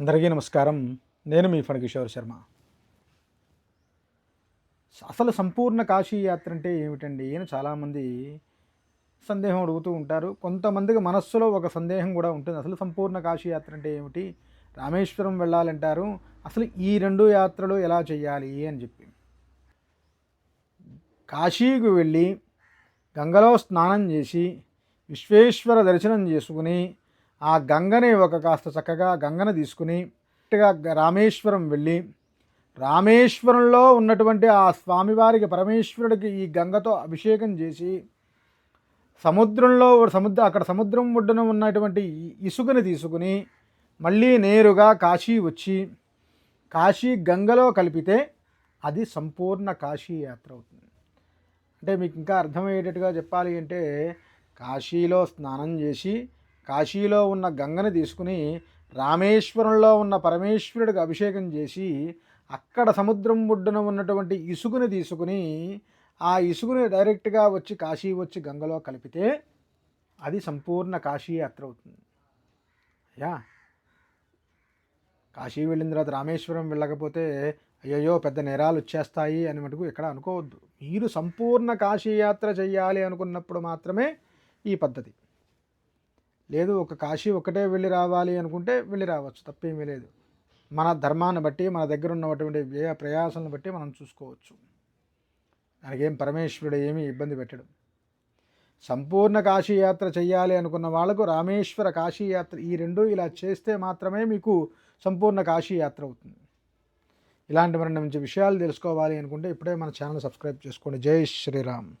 అందరికీ నమస్కారం. నేను మీ ఫణకిషోర్ శర్మ. అసలు సంపూర్ణ కాశీ యాత్ర అంటే ఏమిటండి? అని చాలామంది సందేహం అడుగుతూ ఉంటారు. కొంతమందికి మనస్సులో ఒక సందేహం కూడా ఉంటుంది. అసలు సంపూర్ణ కాశీ యాత్ర అంటే ఏమిటి? రామేశ్వరం వెళ్ళాలంటారు. అసలు ఈ రెండు యాత్రలు ఎలా చేయాలి అని చెప్పి. కాశీకి వెళ్ళి గంగలో స్నానం చేసి విశ్వేశ్వర దర్శనం చేసుకుని ఆ గంగని ఒక కాస్త చక్కగా గంగను తీసుకుని రామేశ్వరం వెళ్ళి రామేశ్వరంలో ఉన్నటువంటి ఆ స్వామివారికి పరమేశ్వరుడికి ఈ గంగతో అభిషేకం చేసి సముద్రంలో సముద్ర అక్కడ సముద్రం ఒడ్డున ఉన్నటువంటి ఇసుకని తీసుకుని మళ్ళీ నేరుగా కాశీ వచ్చి కాశీ గంగలో కలిపితే అది సంపూర్ణ కాశీ యాత్ర అవుతుంది. అంటే మీకు ఇంకా అర్థమయ్యేటట్టుగా చెప్పాలి అంటే కాశీలో స్నానం చేసి కాశీలో ఉన్న గంగని తీసుకుని రామేశ్వరంలో ఉన్న పరమేశ్వరుడికి అభిషేకం చేసి అక్కడ సముద్రం ఒడ్డున ఉన్నటువంటి ఇసుకని తీసుకుని ఆ ఇసుకని డైరెక్ట్గా వచ్చి కాశీ వచ్చి గంగలో కలిపితే అది సంపూర్ణ కాశీ యాత్ర అవుతుంది. అయ్యా! కాశీ వెళ్ళిన తర్వాత రామేశ్వరం వెళ్ళకపోతే అయ్యయ్యో పెద్ద నేరాలు వచ్చేస్తాయి అని మటుకు ఇక్కడ అనుకోవద్దు. మీరు సంపూర్ణ కాశీయాత్ర చేయాలి అనుకున్నప్పుడు మాత్రమే ఈ పద్ధతి. లేదు ఒక కాశీ ఒకటే వెళ్ళి రావాలి అనుకుంటే వెళ్ళి రావచ్చు తప్పేమీ లేదు. మన ధర్మాన్ని బట్టి మన దగ్గర ఉన్నటువంటి వ్యయ ప్రయాసాలను బట్టి మనం చూసుకోవచ్చు. దానికేం పరమేశ్వరుడు ఏమీ ఇబ్బంది పెట్టడం. సంపూర్ణ కాశీయాత్ర చేయాలి అనుకున్న వాళ్ళకు రామేశ్వర కాశీయాత్ర ఈ రెండు ఇలా చేస్తే మాత్రమే మీకు సంపూర్ణ కాశీయాత్ర అవుతుంది. ఇలాంటి మరిన్ని మంచి విషయాలు తెలుసుకోవాలి అనుకుంటే ఇప్పుడే మన ఛానల్ సబ్స్క్రైబ్ చేసుకోండి. జై శ్రీరామ్.